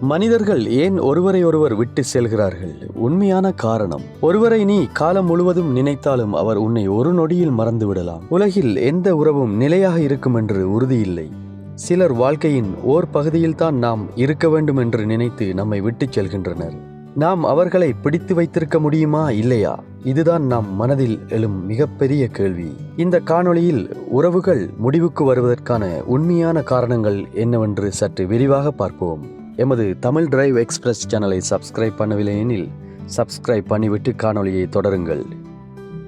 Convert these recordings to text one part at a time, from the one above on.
மனிதர்கள் ஏன் ஒருவரை ஒருவர் விட்டு செல்கிறார்கள்? உண்மையான காரணம். ஒருவரை நீ காலம் முழுவதும் நினைத்தாலும் அவர் உன்னை ஒரு நொடியில் மறந்து விடலாம். உலகில் எந்த உறவும் நிலையாக இருக்கும் என்று உறுதியில்லை. சிலர் வாழ்க்கையின் ஓர் பகுதியில்தான் நாம் இருக்க வேண்டும் என்று நினைத்து நம்மை விட்டுச் செல்கின்றனர். நாம் அவர்களை பிடித்து வைத்திருக்க முடியுமா இல்லையா? இதுதான் நம் மனதில் எழும் மிகப்பெரிய கேள்வி. இந்த காணொளியில் உறவுகள் முடிவுக்கு வருவதற்கான உண்மையான காரணங்கள் என்னவென்று சற்று விரிவாக பார்ப்போம். எமது தமிழ் டிரைவ் எக்ஸ்பிரஸ் சேனலை சப்ஸ்கிரைப் பண்ணவில்லை எனில் சப்ஸ்கிரைப் பண்ணிவிட்டு காணொளியை தொடருங்கள்.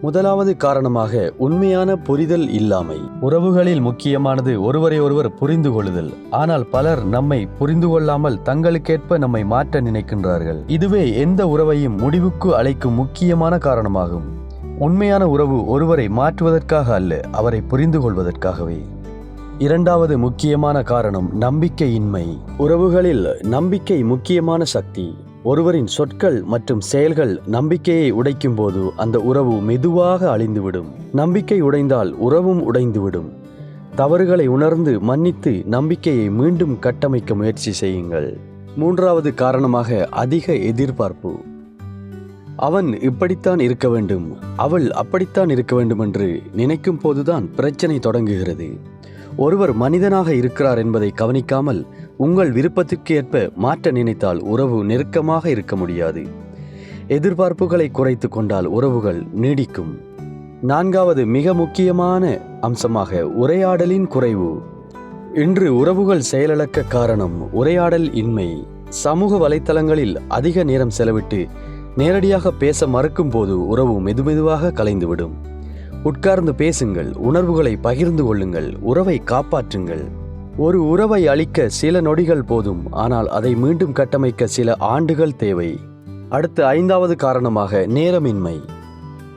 முதலாவது காரணமாக உண்மையான புரிதல் இல்லாமை. உறவுகளில் முக்கியமானது ஒருவரை ஒருவர் புரிந்து கொள்ளுதல் ஆனால் பலர் நம்மை புரிந்து கொள்ளாமல் தங்களுக்கேற்ப நம்மை மாற்ற நினைக்கின்றார்கள். இதுவே எந்த உறவையும் முடிவுக்கு அழைக்கும் முக்கியமான காரணமாகும். உண்மையான உறவு ஒருவரை மாற்றுவதற்காக அல்ல அவரை புரிந்து கொள்வதற்காகவே இரண்டாவது முக்கியமான காரணம் நம்பிக்கையின்மை. உறவுகளில் நம்பிக்கை முக்கியமான சக்தி. ஒருவரின் சொற்கள் மற்றும் செயல்கள் நம்பிக்கையை உடைக்கும் போது அந்த உறவு மெதுவாக அழிந்துவிடும். நம்பிக்கை உடைந்தால் உறவும் உடைந்துவிடும். தவறுகளை உணர்ந்து மன்னித்து நம்பிக்கையை மீண்டும் கட்டமைக்க முயற்சி செய்யுங்கள். மூன்றாவது காரணமாக அதிக எதிர்பார்ப்பு. அவன் இப்படித்தான் இருக்க வேண்டும். அவள் அப்படித்தான் இருக்க வேண்டும் என்று நினைக்கும் போதுதான் பிரச்சனை தொடங்குகிறது. ஒருவர் மனிதனாக இருக்கிறார் என்பதை கவனிக்காமல் உங்கள் விருப்பத்திற்கு ஏற்ப மாற்ற நினைத்தால் உறவு நெருக்கமாக இருக்க முடியாது. எதிர்பார்ப்புகளை குறைத்து கொண்டால் உறவுகள் நீடிக்கும். நான்காவது மிக முக்கியமான அம்சமாக உரையாடலின் குறைவு. இன்று உறவுகள் செயலிழக்க காரணம் உரையாடல் இன்மை. சமூக வலைத்தளங்களில் அதிக நேரம் செலவிட்டு நேரடியாக பேச மறுக்கும் போது உறவு மெதுமெதுவாக கலைந்துவிடும். உட்கார்ந்து பேசுங்கள் உணர்வுகளை பகிர்ந்து கொள்ளுங்கள் உறவை காப்பாற்றுங்கள். ஒரு உறவை அழிக்க சில நொடிகள் போதும் ஆனால் அதை மீண்டும் கட்டமைக்க சில ஆண்டுகள் தேவை. அடுத்து ஐந்தாவது காரணமாக நேரமின்மை.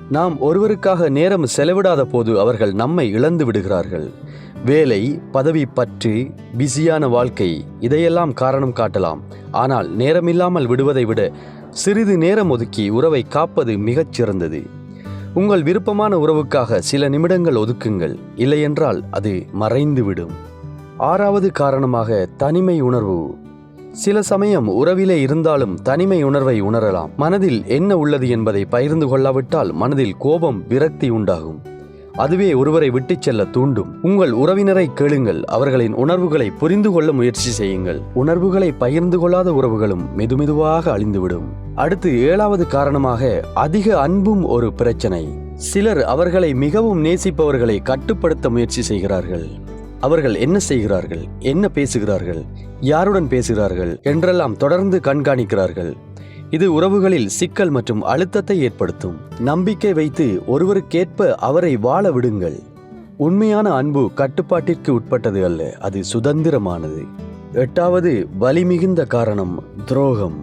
நாம் ஒருவருக்காக நேரம் செலவிடாத போது அவர்கள் நம்மை இழந்து விடுகிறார்கள். வேலை பதவி பற்று பிஸியான வாழ்க்கை இதையெல்லாம் காரணம் காட்டலாம். ஆனால் நேரமில்லாமல் விடுவதை விட சிறிது நேரம் ஒதுக்கி உறவை காப்பது மிகச் சிறந்தது உங்கள் விருப்பமான உறவுக்காக சில நிமிடங்கள் ஒதுக்குங்கள். இல்லையென்றால் அது மறைந்துவிடும். ஆறாவது காரணமாக தனிமை உணர்வு. சில சமயம் உறவிலே இருந்தாலும் தனிமை உணர்வை உணரலாம். மனதில் என்ன உள்ளது என்பதை பகிர்ந்து கொள்ளாவிட்டால் மனதில் கோபம் விரக்தி உண்டாகும். அதுவே ஒருவரை விட்டுச் செல்ல தூண்டும். உங்கள் உறவினரை கேளுங்கள். அவர்களின் உணர்வுகளை புரிந்து கொள்ள முயற்சி செய்யுங்கள். உணர்வுகளை பகிர்ந்து கொள்ளாத உறவுகளும் மெதுமெதுவாக அழிந்துவிடும். அடுத்து ஏழாவது காரணமாக அதிக அன்பும் ஒரு பிரச்சனை. சிலர் அவர்களை மிகவும் நேசிப்பவர்களை கட்டுப்படுத்த முயற்சி செய்கிறார்கள். அவர்கள் என்ன செய்கிறார்கள்? என்ன பேசுகிறார்கள்? யாருடன் பேசுகிறார்கள்? என்றெல்லாம் தொடர்ந்து கண்காணிக்கிறார்கள். இது உறவுகளில் சிக்கல் மற்றும் அழுத்தத்தை ஏற்படுத்தும். நம்பிக்கை வைத்து ஒருவருக்கேற்ப அவரை வாழ விடுங்கள். உண்மையான அன்பு கட்டுப்பாட்டிற்கு உட்பட்டது அல்ல அது சுதந்திரமானது. எட்டாவது வலிமிகுந்த காரணம் துரோகம்.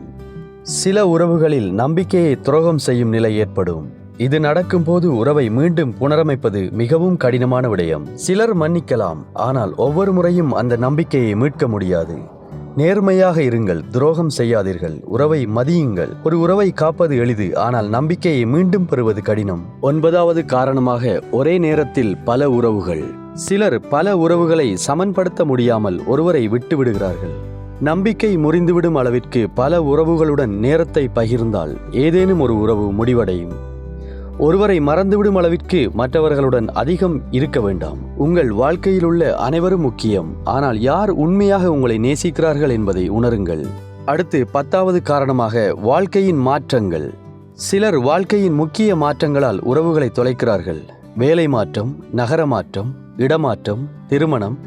சில உறவுகளில் நம்பிக்கையை துரோகம் செய்யும் நிலை ஏற்படும். இது நடக்கும்போது உறவை மீண்டும் புனரமைப்பது மிகவும் கடினமான விடயம். சிலர் மன்னிக்கலாம் ஆனால் ஒவ்வொரு முறையும் அந்த நம்பிக்கையை மீட்க முடியாது. நேர்மையாக இருங்கள் துரோகம் செய்யாதீர்கள். உறவை மதியுங்கள். ஒரு உறவை காப்பது எளிது ஆனால் நம்பிக்கையை மீண்டும் பெறுவது கடினம். ஒன்பதாவது காரணமாக ஒரே நேரத்தில் பல உறவுகள். சிலர் பல உறவுகளை சமன்படுத்த முடியாமல் ஒருவரை விட்டுவிடுகிறார்கள் நம்பிக்கை முறிந்துவிடும் அளவிற்கு பல உறவுகளுடன் நேரத்தை பகிர்ந்தால் ஏதேனும் ஒரு உறவு முடிவடையும். ஒருவரை மறந்துவிடும் அளவிற்கு மற்றவர்களுடன் அதிகம் இருக்க வேண்டாம். உங்கள் வாழ்க்கையில் உள்ள அனைவரும் முக்கியம். ஆனால் யார் உண்மையாக உங்களை நேசிக்கிறார்கள் என்பதை உணருங்கள். அடுத்து பத்தாவது காரணமாக வாழ்க்கையின் மாற்றங்கள். சிலர் வாழ்க்கையின் முக்கிய மாற்றங்களால் உறவுகளை தொலைக்கிறார்கள். வேலை மாற்றம் நகர மாற்றம் இடமாற்றம் திருமணம்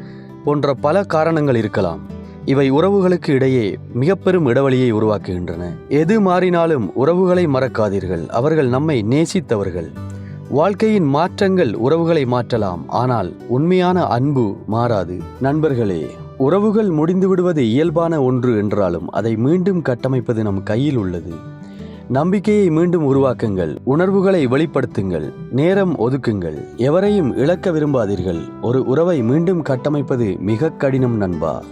போன்ற பல காரணங்கள் இருக்கலாம். இவை உறவுகளுக்கு இடையே மிக பெரும் இடைவெளியை உருவாக்குகின்றன. எது மாறினாலும் உறவுகளை மறக்காதீர்கள். அவர்கள் நம்மை நேசித்தவர்கள். வாழ்க்கையின் மாற்றங்கள் உறவுகளை மாற்றலாம். ஆனால் உண்மையான அன்பு மாறாது. நண்பர்களே உறவுகள் முடிந்து விடுவது இயல்பான ஒன்று என்றாலும் அதை மீண்டும் கட்டமைப்பது நம் கையில் உள்ளது. நம்பிக்கையை மீண்டும் உருவாக்குங்கள். உணர்வுகளை வெளிப்படுத்துங்கள். நேரம் ஒதுக்குங்கள். எவரையும் இழக்க விரும்பாதீர்கள். ஒரு உறவை மீண்டும் கட்டமைப்பது மிக கடினம் நண்பா.